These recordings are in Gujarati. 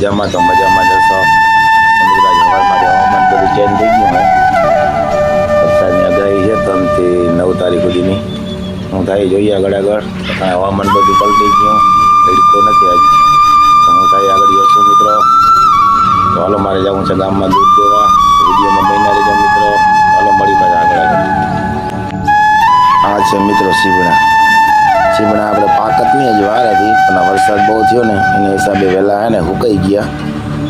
મજામાં તો મજામાં જશો હવારમાં હવામાન બધું ચેન્જ થઈ ગયું હોય. વરસાદની આગાહી છે ત્રણથી નવ તારીખ સુધીની. હું થાય જોઈએ આગળ આગળ. હવામાન બધું પલટી ગયું. તડકો નથી આજ હું થાય આગળ જશું મિત્રો. તો હાલો, મારે જવું છે ગામમાં દૂધ દેવા. વિડીયોમાં મહિના રહેજો મિત્રો. હાલો મળી પાછા આગળ આગળ. આ છે મિત્રો સીવડા સીવડા આપણે પાકતની જ વાર હતી, પણ વરસાદ બહુ થયો ને, એના હિસાબે વહેલા હે ને હુકાઈ ગયા.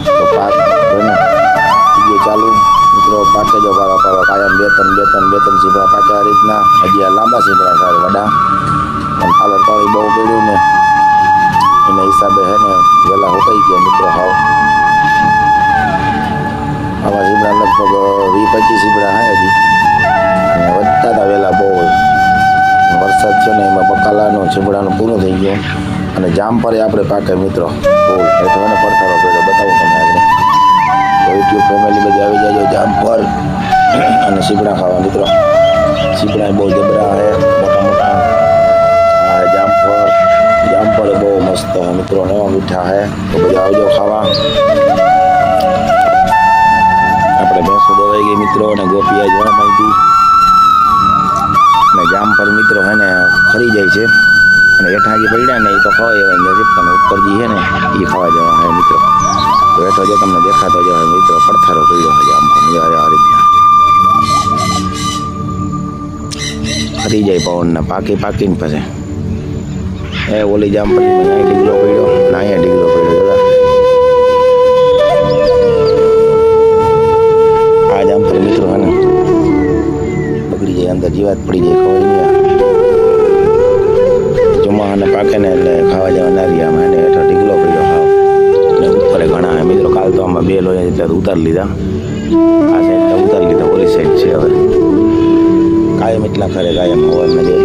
તો પાક હે ને ચાલુ. મિત્રો, પાકે જો પાવા પાવા કાયમ બે ત્રણ બે ત્રણ બે ત્રણ સીવડા પાકે આ રીતના. હજી આ લાંબા સીવડા સારે વડા. પણ પાલર પાણી બહુ પડ્યું ને, એના હિસાબે હે ને વહેલા હુકાઈ ગયા મિત્રો હાવ. આવા સીવડા લગભગ વીસ પચીસ સીવડા હે હજી. વધતા હતા વહેલા બહુ. વરસાદ છે ને એમાં બકાલાનો ચીમડાનું પૂરું થઈ ગયું. અને જામફળે આપણે પાકે મિત્રો. ફૂલ એટલે મને પડથારો કર્યો, બતાવું તમને આગળ. તો યુટ્યુબ ફેમિલી બધી આવી જાય જામફળ અને સીપડા ખાવા, મિત્રો. સીપડા બહુ જબરા હે, મોટા મોટા. આ જામફળ જામફળ બહુ મસ્ત હે મિત્રો, ને મીઠા હે. તો બધા આવજો ખાવા. આપણે ભેંસો દવાઈ ગઈ, મિત્રો, અને ગોપી જવા હતી ને જામ પર મિત્રો હે ને ખરી જાય છે. અને હેઠા જે પડ્યા ને એ તો ખવાય એવા નથી, પણ ઉપર જે છે ને એ ખાવા જવા હે મિત્રો. તો હેઠો જે તમને દેખાતો જ હોય મિત્રો, પડથારો પડ્યો છે જામ પર. આ રીતના. ખરી જાય પવનના, પાકી, પાકીને પછી. એ ઓલી જામ પર અહીંયા ડીગલો પડ્યો, ને અહીંયા પડ્યો. જીવાત પડી જાય નહીં ચોમાહાને પાકે ને એટલે ખાવા જવા ના રહ્યા અમે એને હેઠળ ઢીકલો પડ્યો ખાવ એટલે ઉપર ઘણા. મિત્રો, કાલ તો આમાં બે લોહી એટલે ઉતારી લીધા. આ સાઈડ ઉતારી લીધા, ઓલી સાઈડ છે હવે. કાયમ એટલા ખરે કાયમ હવા નદી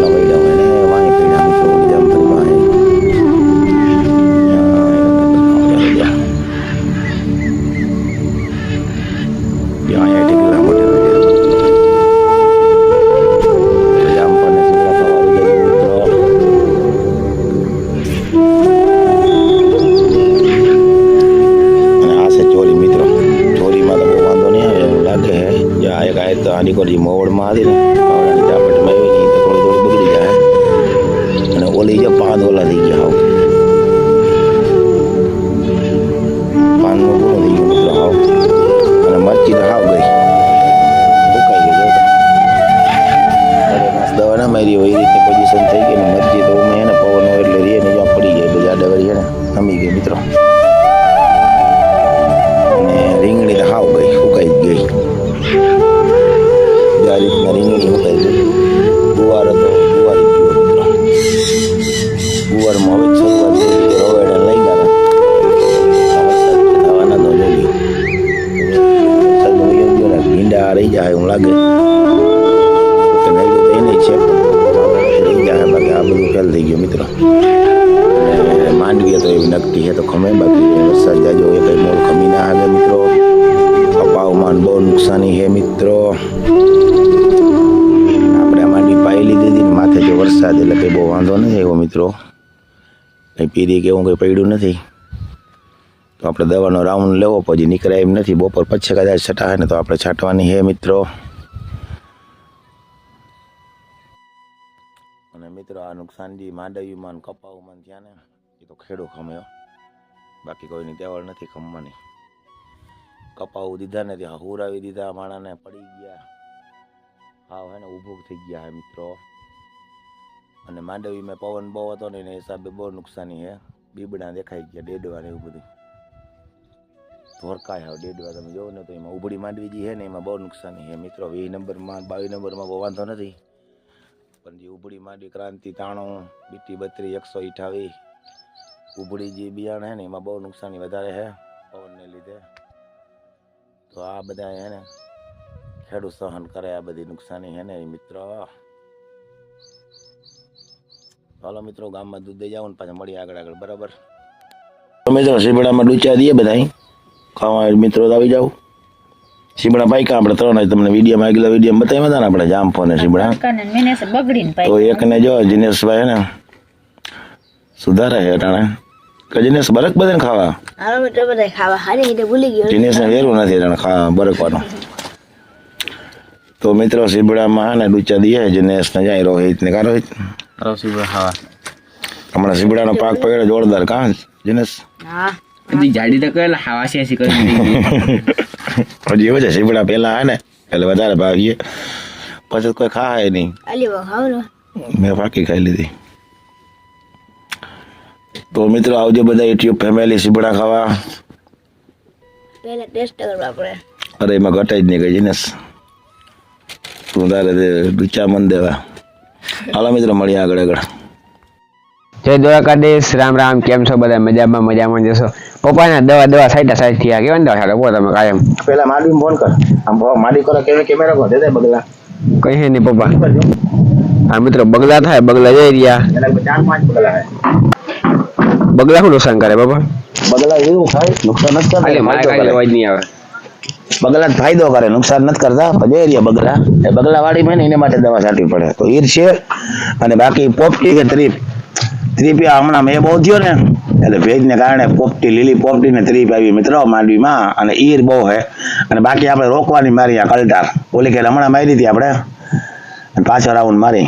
હે જે આ એક આયત તો આની કોરી મોવડમાં હતી ને પાવડાની ઝાપટમાં આવી ને તો થોડી થોડી બગડી જાય અને ઓલી જે પાંદ ઓલા થઈ ગયા હાવ. પાનનું પૂરું થઈ ગયું મિત્રો હાવ. અને મરચી તો હાવ ગઈ. આ રીતના રીંગણી ગુવાર હતો ગુવાર ગુવારમાં ભીંડા રહી જાય એવું લાગે નહીં છે આ બધું ફેલ થઈ ગયું મિત્રો માંડવી તો એવી નકટી છે તો ખમે બાકી વરસાદ જાજો એ કઈ મોડ ખમી ના આવે મિત્રો કપાવમાં બહુ નુકસાની છે મિત્રો વરસાદ એટલે કંઈ બહુ વાંધો નથી એવો મિત્રો. કંઈ પીરી કે એવું કંઈ પડ્યું નથી. તો આપણે દવાનો રાઉન્ડ લેવો, પછી નીકળાય એમ નથી. બપોર પછી કદાચ છટાશે ને તો આપણે છાંટવાની હે મિત્રો. અને મિત્રો આ નુકસાન જે માંડવીમાં કપાવમાં ત્યાં ને, એ તો ખેડૂ ખમ્યો. બાકી કોઈની તેવડ નથી ખમવાની. કપાવું દીધા ને ત્યાં હુરાવી દીધા માણાને, પડી ગયા. હાવ હે ને ઊભું થઈ ગયા હે મિત્રો. અને માંડવીમાં પવન બહુ હતો ને એના હિસાબે બહુ નુકસાની છે. બીબડા દેખાઈ ગયા, ડેડવા ને એવું બધું. ધોરકાય હવે, ડેડવા તમે જોવો ને તો એમાં ઉભડી માંડવી જે છે ને એમાં બહુ નુકસાની છે. મિત્રો વીસ નંબરમાં બાવીસ નંબરમાં બહુ વાંધો નથી. પણ જે ઉભડી માંડવી, ક્રાંતિ, તાણો, બીટી બત્રી, એકસો અઠાવીસ ઉભડી જે બિયાણ છે ને એમાં બહુ નુકસાની વધારે છે પવનને લીધે. તો આ બધા છે ને ખેડૂત સહન કરે, આ બધી નુકસાની છે ને એ મિત્રો. ચાલો મિત્રો ગામમાં દૂધ દઈ જાઓ ને પાછા મળીએ આગળ આગળ બરાબર? તો મિત્રો શીબડામાં ડૂચા દઈએ બધા ખાવા મિત્રો તો આવી જાવ શીબડા પાઈકા આપણે ત્રણ જ તમને વિડીયોમાં આગલા વિડીયોમાં બતાવ્યા હતા ને આપણે જામફો ને શીબડા. કાને મેને બગડીને તો એકને જો જીનેશભાઈ હે ને સુધારે છે અટાણે કે જીનેશ બરક બધાને ખાવા? બધા ખાવા. હારી રીતે ભૂલી ગયો. જીનેશને વેરું નથી ખાવા બરકવાનું. તો મિત્રો સીબડામાં હે ને ડૂચા દઈએ જીનેશને જાય રોહિત ને કા રોહિત રસીબડા હા હમણાં સીબડાનો પાક પકડે જોરદાર. કાં જીનસ હા. બધી જાડી તો કરેલા કરી દીધી. હજી એવું છે સીબડા પહેલા હે ને એટલે વધારે ભાવીએ પછી કોઈ ખાય નહીં. મેં ફાકી ખાઈ લીધી. તો મિત્રો આવજો બધા યુટ્યુબ ફેમિલી સીબડા ખાવા. પહેલા ટેસ્ટ કરવા પડે. અરે એમાં ઘટાઈ જ નહીં ગઈ જીનસ તું તારે તે મન દેવા. હાલો મિત્રો મળીએ આગળ આગળ. જય દ્વારકાધીશ રામ રામ કેમ છો બધા? મજામાં મજામાં જશો પપ્પાના દવા દવા સાઈટા સાઈડ થયા કેવા ને દવા સાઈડ બોલો તમે કાયમ. પેલા માડી ફોન કર. આમ માડી કરો કેવી કેમેરા કો દે બગલા. કઈ હે નહીં પપ્પા. હા મિત્રો બગલા થાય બગલા જઈ રહ્યા. ચાર પાંચ બગલા શું નુકસાન કરે પપ્પા? બગલા એવું થાય નુકસાન નથી ખાલી મારે ખાલી અવાજ નહીં આવે. બગલા ફાયદો કરે નુકસાન નથી કરતા પછી બગલા. એ બગલા વાળી માં એને માટે દવા છાંટવી પડે. તો ઈર છે. અને બાકી પોપટી કે ત્રીપ. ત્રીપી હમણાં મેં બહુ થયો ને એટલે ભેજને કારણે પોપટી લીલી પોપટી ને ત્રીપ આવી મિત્રો માંડવીમાં અને ઈર બહુ હે અને બાકી આપણે રોકવાની મારી આ કલટાર. ઓલી કે હમણાં મારી હતી આપણે. પાછો પાછળ રાઉન્ડ મારી.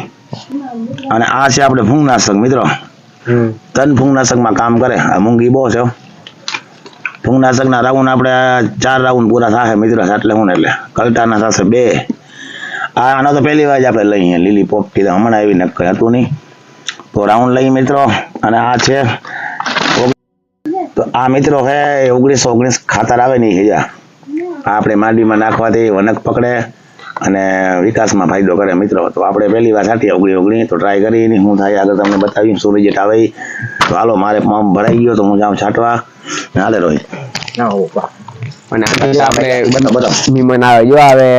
અને આ છે આપણે ફૂંગનાશક મિત્રો. તન ફૂંગનાશકમાં કામ કરે. આ મૂંગી બહુ છે. ફૂંગનાશકના રાઉન્ડ આપણે ચાર રાઉન્ડ પૂરા થશે મિત્રો એટલે હું એટલે કલટાના થશે બે. આ આનો તો પહેલી વાર જ આપણે લઈએ, લીલી પોપટી તો હમણાં આવી નક્કી હતું નહીં. તો રાઉન્ડ લઈ મિત્રો, અને આ છે તો આ મિત્રો હે ઓગણીસો ઓગણીસ ખાતર આવે નહીં હેજા આપણે માંડવીમાં નાખવાથી વનક પકડે. અને વિકાસમાં ફાયદો કરે મિત્રો. તો આપણે પહેલી વાર સાથે ઓગણી ઓગણી તો ટ્રાય કરી હું થાય આગળ તમને બતાવી સૂર્યજેટ આવે. તો હાલો મારે ફોર્મ ભરાઈ ગયો તો હું જાઉં છાંટવા. ને હાલે રોહિત. અને આપણે બધા બધો મહેમાન આવે જો આવે.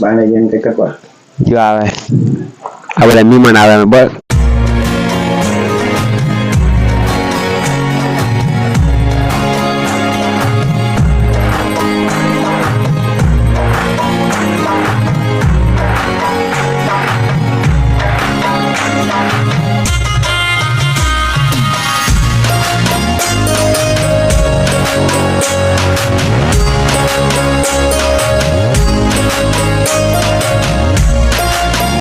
બાને જેમ કે કરવા જો આવે. આ બધા મહેમાન આવે બસ.